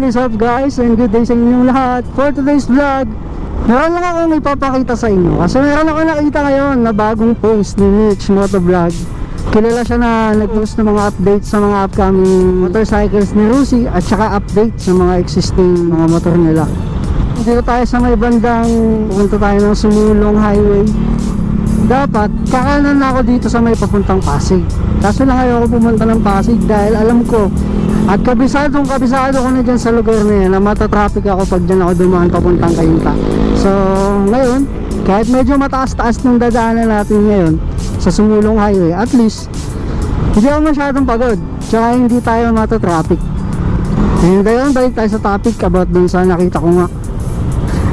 What is up guys? And good day sa inyong lahat. For today's vlog Meron lang akong ipapakita sa inyo. Kasi meron ako nakita ngayon na bagong post ni Mitch Motovlog Kilala siya na nag-post ng mga updates sa mga upcoming motorcycles ni Rusi At saka update sa mga existing mga motor nila. Dito tayo sa may bandang Pupunta tayo ng Sumulong Highway. Dapat kakanan na ako dito sa may papuntang Pasig kaso lang ayaw ako pumunta ng Pasig dahil alam ko at kabisadong kabisado ko na dyan sa lugar na yan na matatraffic ako pag dyan ako dumaan papuntang Kayunta so ngayon kahit medyo mataas-taas ng dadaanan natin ngayon sa Sumulong Highway at least hindi ako masyadong pagod. Tsaka hindi tayo matatraffic. And ayun balik tayo sa topic about dun sa nakita ko nga.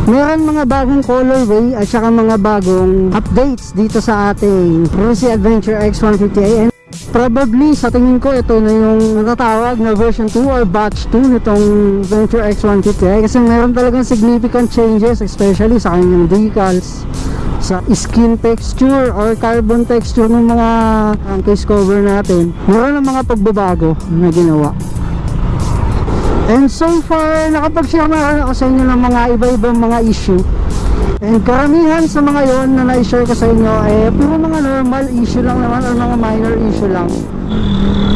Meron mga bagong colorway at saka mga bagong updates dito sa ating Rosy Adventure X150i and probably sa tingin ko ito na yung natatawag na version 2 or batch 2 nitong Adventure X150i kasi meron talagang significant changes especially sa kanyang decals sa skin texture or carbon texture ng mga ang case cover natin. Meron ng mga pagbabago na ginawa. And so far, nakapag-share na ako sa inyo ng mga iba-ibang mga issue. And karamihan sa mga yon na na-share ko sa inyo, eh, puro mga normal issue lang naman or mga minor issue lang.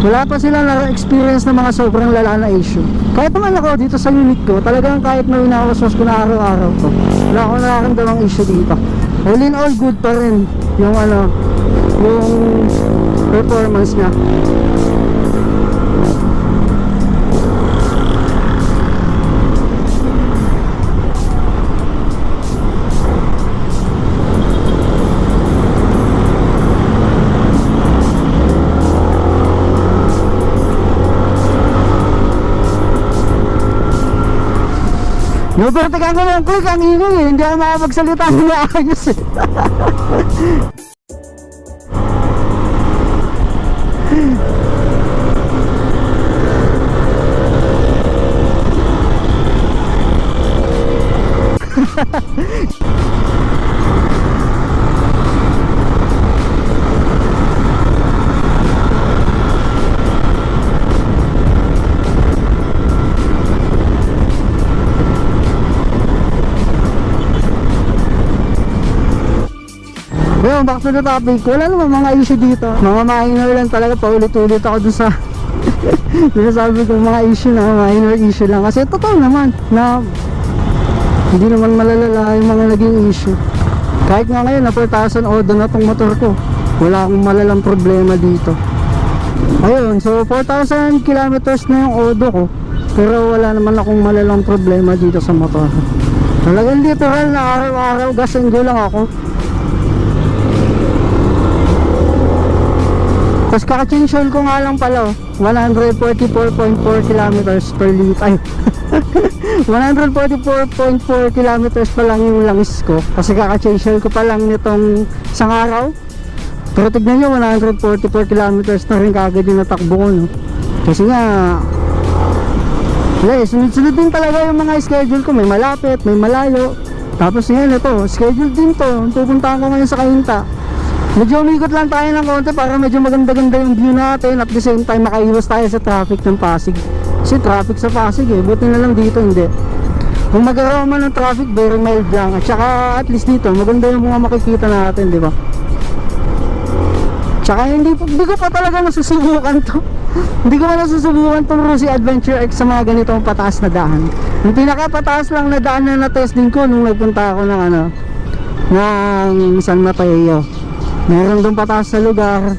Wala pa sila na-experience ng mga sobrang lala na issue. Kahit naman ako dito sa unit ko, talagang kahit may inakasos ko na araw-araw ko, wala akong nakakamdamang issue dito. All in all, good pa rin yung ano, yung performance niya. Nabertikan ko ng quick, ang ingay eh. Hindi ako makapagsalita ng maayos eh. Ngayon, back to the topic. Wala naman mga issue dito. Mga minor lang talaga. Paulit-ulit ako dun sa sinasabi ko mga issue na minor issue lang. Kasi totoo naman na hindi naman malalala yung mga naging issue. Kahit nga ngayon na 4,000 odo na tong motor ko. Wala akong malalang problema dito. Ayun, so 4,000 kilometers na yung odo ko. Pero wala naman akong malalang problema dito sa motor. Talagang literal na araw-araw gas and go lang ako. Tapos kaka-change oil ko nga lang pala oh, 144.4 kilometers per liter. Ay, 144.4 kilometers pa lang yung langis ko. Kasi kaka-change oil ko pa lang nitong isang araw. Pero tignan nyo, 144 kilometers na rin kagad yung natakbo ko. No? Kasi nga, eh, sunod-sunod din talaga yung mga schedule ko. May malapit, may malayo. Tapos ngayon ito, schedule din to. Pupuntahan ko ngayon sa Kainta. Medyo umikot lang tayo ng konti para medyo maganda-ganda yung view natin at the same time makaiwas tayo sa traffic ng Pasig. Kasi traffic sa Pasig eh, buti na lang dito hindi. Kung magkaroon man ng traffic, very mild lang. At saka at least dito, maganda yung mga makikita natin, di ba? Tsaka hindi, hindi ko pa talaga nasusubukan to. hindi ko pa nasusubukan tong Rusi Adventure X sa mga ganitong pataas na daan. Yung pinakapataas lang na daan na na-testing ko nung nagpunta ako ng ano, ng San Mateo meron doon pataas sa lugar.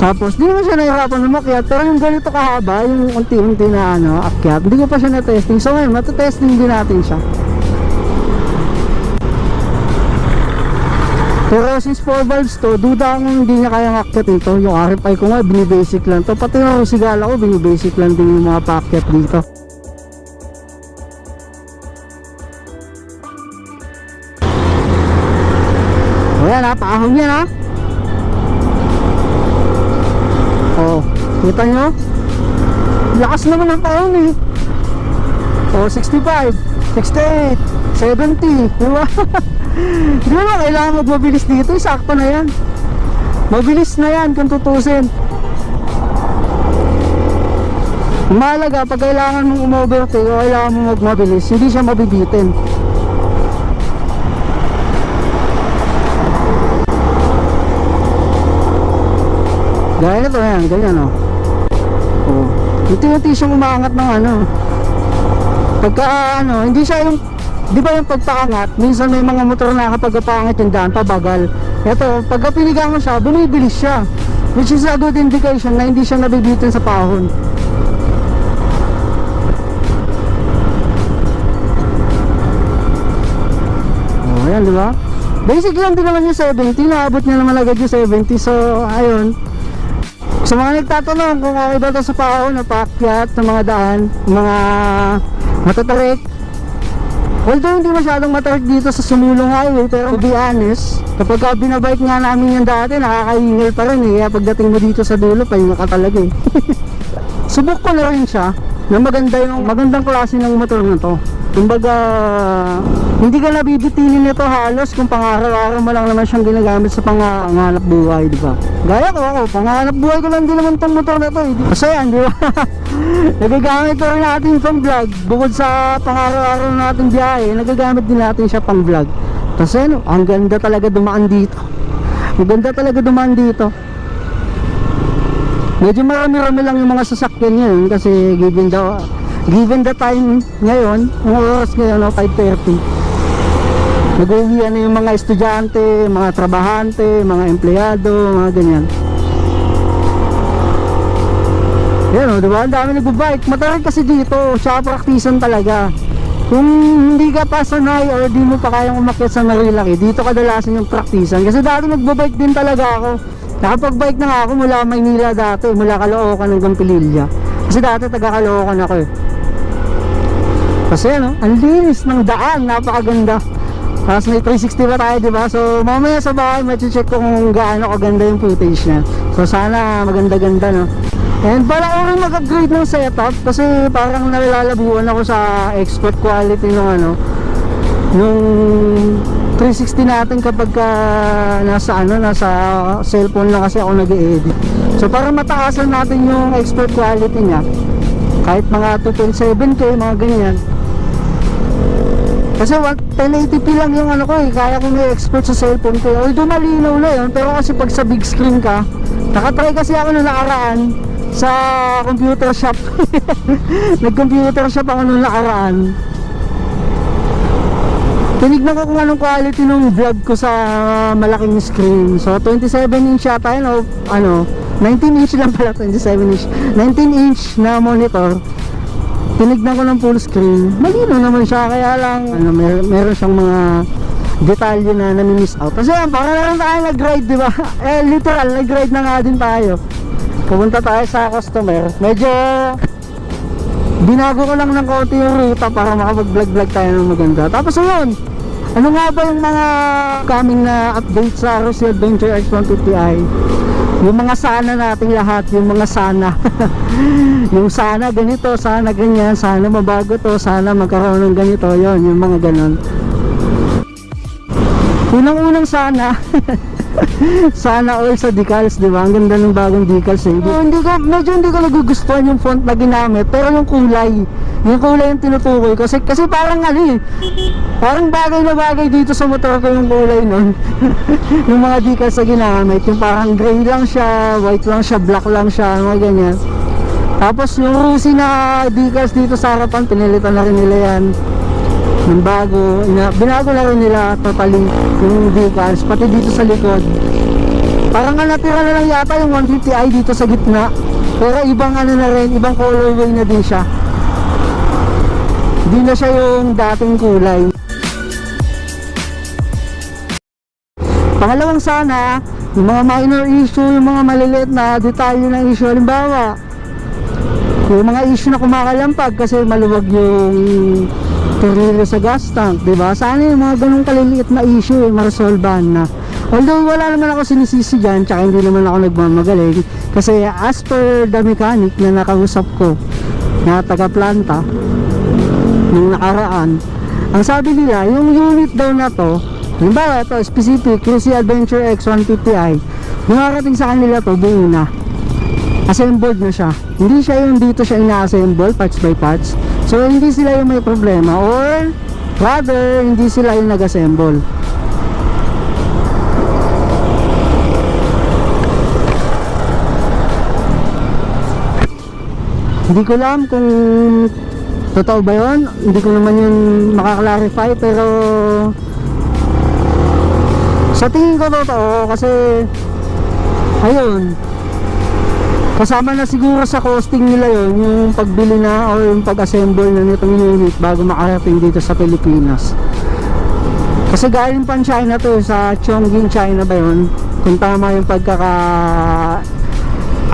Tapos di naman siya nahirapan umakyat. Pero yung ganito kahaba yung unti-unti na ano akyat hindi ko pa siya na-testing. So ngayon matetesting din natin siya. Pero since 4 valves to duda kung hindi niya kayang akyat ito yung RFI ko nga binibasic lang to. Pati yung sigala ko binibasic lang din yung mga paakyat dito Ayan ha, paahon yan ha. Oh, kita nyo? Lakas naman ng paahon eh. Oh, 65, 68, 70, di ba? di ba kailangan magmabilis dito? Sakto na yan. Mabilis na yan kung tutusin. Ang Mahalaga, pag kailangan mong umovertake o kailangan mong magmabilis, hindi siya mabibitin. Gaya nito yan, ganyan o. Oh. Unti-unti siyang umaangat ng ano. Pagka ano, hindi siya yung Di ba yung pagpaangat, minsan may mga motor na kapag paangat yung daan, pabagal. Ito, pagka piniga mo siya, bumibilis siya. Which is a good indication na hindi siya nabibitin sa pahon. Oh, ayan, di ba? Basic lang din naman yung 70, naabot niya naman agad yung 70. So, ayun. Sa mga nagtatanong kung okay ba sa pahon, na paakyat, ng mga daan, mga matatarik, Although hindi masyadong matarik dito sa Sumulong Highway pero to be honest, kapag ka binabike nga namin yung dati, nakakahingal pa rin eh. Pagdating mo dito sa dulo, pahinga ka talaga eh. Subok ko na rin siya na maganda yung magandang klase ng motor na to. Kumbaga, hindi ka nabibitinin nito halos kung pang-araw-araw mo lang naman siyang ginagamit sa pangangalap buhay, di ba? Gaya ko ako, pangangalap buhay ko lang din naman tong motor na to eh. Kasi yan, di ba? nagagamit ko rin natin pang vlog. Bukod sa pang-araw-araw natin biyahe, nagagamit din natin siya pang vlog. Kasi ano, ang ganda talaga dumaan dito. Ang ganda talaga dumaan dito. Medyo marami-rami lang yung mga sasakyan ngayon kasi given the given the time ngayon, ang oras ngayon no, 5.30 nag-uwian na yung mga estudyante, mga trabahante, mga empleyado, mga ganyan yan o, diba? Ang dami nagbabike matarik kasi dito, siya praktisan talaga kung hindi ka pa sanay or di mo pa kayang umakyat sa Marilaki, dito kadalasan yung praktisan kasi dati nagbabike din talaga ako Nakapag-bike na nga ako mula Maynila dati, mula Caloocan hanggang Pililya. Kasi dati taga Caloocan ako eh. Kasi ano, ang linis ng daan, napakaganda. Tapos may 360 pa tayo, di ba? So mamaya sa bahay, check ko kung gaano kaganda yung footage niya. So sana maganda-ganda, no? And para ko rin mag-upgrade ng setup kasi parang nalalabuan ako sa expert quality ng ano, nung 360 natin kapag ka nasa ano nasa cellphone lang kasi ako nag-edit so para mataasan natin yung expert quality niya kahit mga 2.7k mga ganyan kasi 1080p lang yung ano ko eh. Kaya ko may expert sa cellphone ko although malinaw na yun pero kasi pag sa big screen ka nakatry kasi ako nung nakaraan sa computer shop. Nag computer shop ako nung nakaraan. Tinignan ko kung anong quality ng vlog ko sa malaking screen. So 27 inch yata yun o ano 19 inch lang pala 27 inch. 19 inch na monitor tinignan ko ng full screen. Malino naman siya kaya lang ano, mer meron siyang mga detalye na nami-miss out. Kasi yan para na lang tayo nag-ride di ba? Eh literal nag-ride na nga din tayo. Pumunta tayo sa customer. Medyo binago ko lang ng konti yung ruta para makapag-vlog-vlog tayo ng maganda. Tapos ayun, ano nga ba yung mga coming na update sa Rosy Adventure X150i? Yung mga sana nating lahat, yung mga sana. yung sana ganito, sana ganyan, sana mabago to, sana magkaroon ng ganito, yon yung mga ganon. Unang-unang sana, sana all sa decals, di ba? Ang ganda ng bagong decals eh. Oh, hindi ko, medyo hindi ko nagugustuhan yung font na ginamit, pero yung kulay, yung kulay yung tinutukoy ko. Kasi, kasi parang ano eh, parang bagay na bagay dito sa motor ko yung kulay nun. yung mga decals na ginamit, yung parang gray lang siya, white lang siya, black lang siya, mga ganyan. Tapos yung Rusi na decals dito sa harapan, pinilitan na rin nila yan ng bago ina, binago na rin nila totally yung decals pati dito sa likod. Parang nga natira na lang yata yung 150i dito sa gitna pero ibang ano na rin ibang colorway na din siya. Hindi na siya yung dating kulay. Pangalawang sana yung mga minor issue yung mga maliliit na detalye ng issue. Halimbawa yung mga issue na kumakalampag kasi maluwag yung tornilyo sa gas tank, di ba? Sana yung mga ganung kaliliit na issue, eh, maresolbahan na. Although wala naman ako sinisisi dyan, tsaka hindi naman ako nagmamagaling. Kasi as per the mechanic na nakausap ko, na taga-planta, nung nakaraan, ang sabi nila, yung unit daw na to, halimbawa ito, specific, si Adventure X150i, yung narating sa kanila to, buo na. assembled na siya. Hindi siya yung dito siya ina-assemble parts by parts. So hindi sila yung may problema or rather hindi sila yung nag-assemble. Hindi ko alam kung totoo ba yun. Hindi ko naman yun makaklarify pero sa tingin ko totoo kasi ayun kasama na siguro sa costing nila yon yung pagbili na o yung pag-assemble na nitong unit bago makarating dito sa Pilipinas. Kasi galing pa China to sa Chongqing China ba yun? Kung tama yung pagkaka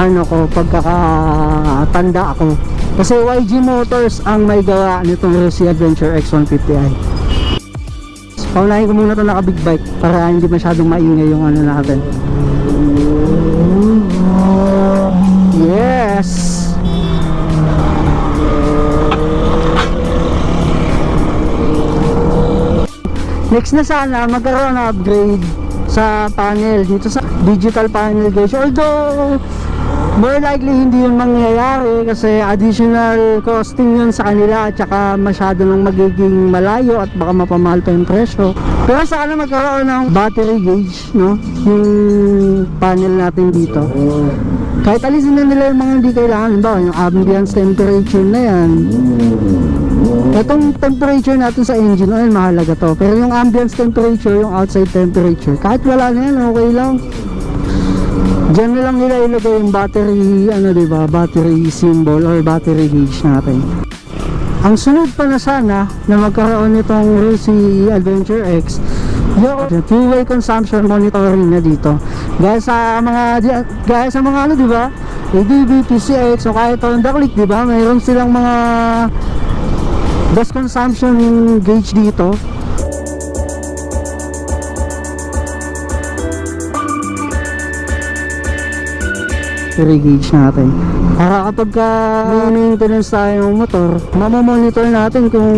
ano ko pagkakatanda ako. Kasi YG Motors ang may gawa nitong Rossi Adventure X150i paunahin ko muna ito naka big bike para hindi masyadong maingay yung ano natin yes. Next na sana magkaroon ng upgrade sa panel dito sa digital panel guys. Although more likely hindi yun mangyayari kasi additional costing yun sa kanila at saka masyado nang magiging malayo at baka mapamahal pa yung presyo. Pero sana magkaroon ng battery gauge no? Yung panel natin dito kahit alisin na nila yung mga hindi kailangan ba yung ambience temperature na yan Itong temperature natin sa engine oil mahalaga to. Pero yung ambience temperature, yung outside temperature, kahit wala na yan, okay lang. Diyan na lang nila ilagay yung battery, ano ba, battery symbol or battery gauge natin. Ang sunod pa na sana na magkaroon nitong Rossi Adventure X yung fuel consumption monitoring na dito. Gaya sa mga gaya sa mga ano 'di ba? ADB, PCH, so kahit Honda Click 'di ba? Mayroon silang mga gas consumption gauge dito battery gauge natin. Para kapag ka may maintenance tayo ng motor mamamonitor natin kung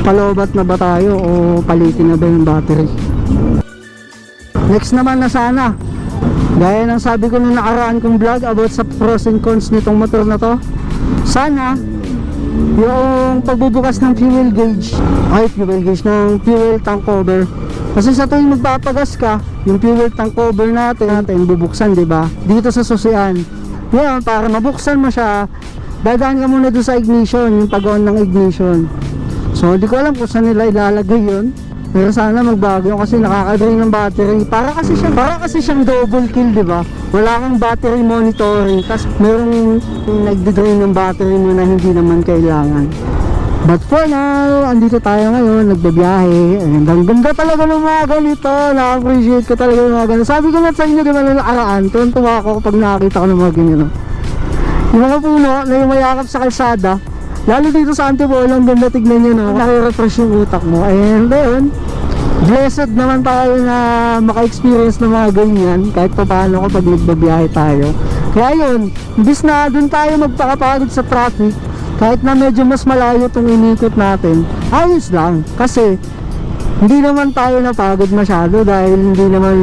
palobat na ba tayo o palitin na ba yung battery. Next naman na sana gaya ng sabi ko nung nakaraan kong vlog about sa pros and cons nitong motor na to sana yung pagbubukas ng fuel gauge ay fuel gauge ng fuel tank cover kasi sa tuwing magpapagas ka yung fuel tank cover natin natin bubuksan di ba? Dito sa susian. Yan para mabuksan mo siya dadaan ka muna doon sa ignition yung pag-on ng ignition. So di ko alam kung saan nila ilalagay yun. Pero sana magbago yun kasi nakaka-drain ng battery. Para kasi siya para kasi siyang double kill di ba? Wala kang battery monitoring tapos merong nagde-drain ng battery mo na hindi naman kailangan but for now andito tayo ngayon nagbabiyahe and ang ganda talaga ng mga ganito na-appreciate ko talaga ng mga ganito. Sabi ko nga sa inyo di ba na nakaraan tuwan-tuwa ako kapag nakakita ko ng mga ganito. Yung mga puno na yung mayakap sa kalsada lalo dito sa Antipolo ang ganda tignan nyo no? Nakirefresh yung utak mo. And ayun blessed naman tayo na maka-experience ng mga ganyan kahit pa paano kapag nagbabiyahe tayo. Kaya yun imbis na dun tayo magpakapagod sa traffic kahit na medyo mas malayo itong inikot natin ayos lang. Kasi hindi naman tayo napagod masyado dahil hindi naman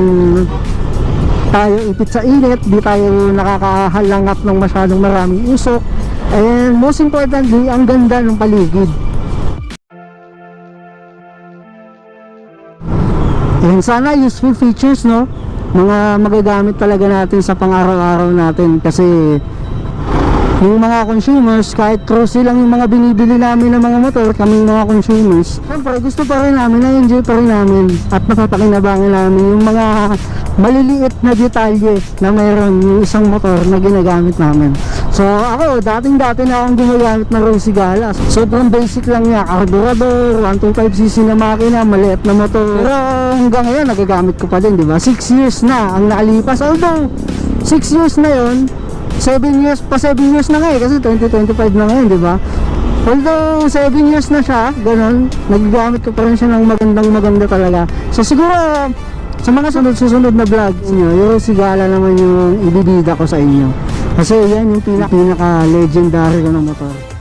tayo ipit sa init di tayo nakakahalangap ng masyadong maraming usok and most importantly ang ganda ng paligid. And sana useful features no? Mga magagamit talaga natin sa pang-araw-araw natin kasi yung mga consumers kahit cruise lang yung mga binibili namin ng mga motor kami mga consumers syempre gusto pa rin namin na-enjoy pa rin namin at napapakinabangan namin yung mga maliliit na detalye na mayroon yung isang motor na ginagamit namin. So ako dating dati na akong gumagamit ng Rossi Gala sobrang basic lang niya carburetor 125cc na makina maliit na motor. Pero hanggang ngayon nagagamit ko pa din di ba? 6 years na ang nakalipas although 6 years na yon 7 years pa 7 years na nga eh kasi 2025 na ngayon di ba? Although 7 years na siya ganun nagagamit ko pa rin siya ng magandang maganda talaga. So siguro sa mga sunod susunod na vlog nyo yung sigala naman yung ibibida ko sa inyo. Kasi yan yung pinaka, pinaka legendary ko ng motor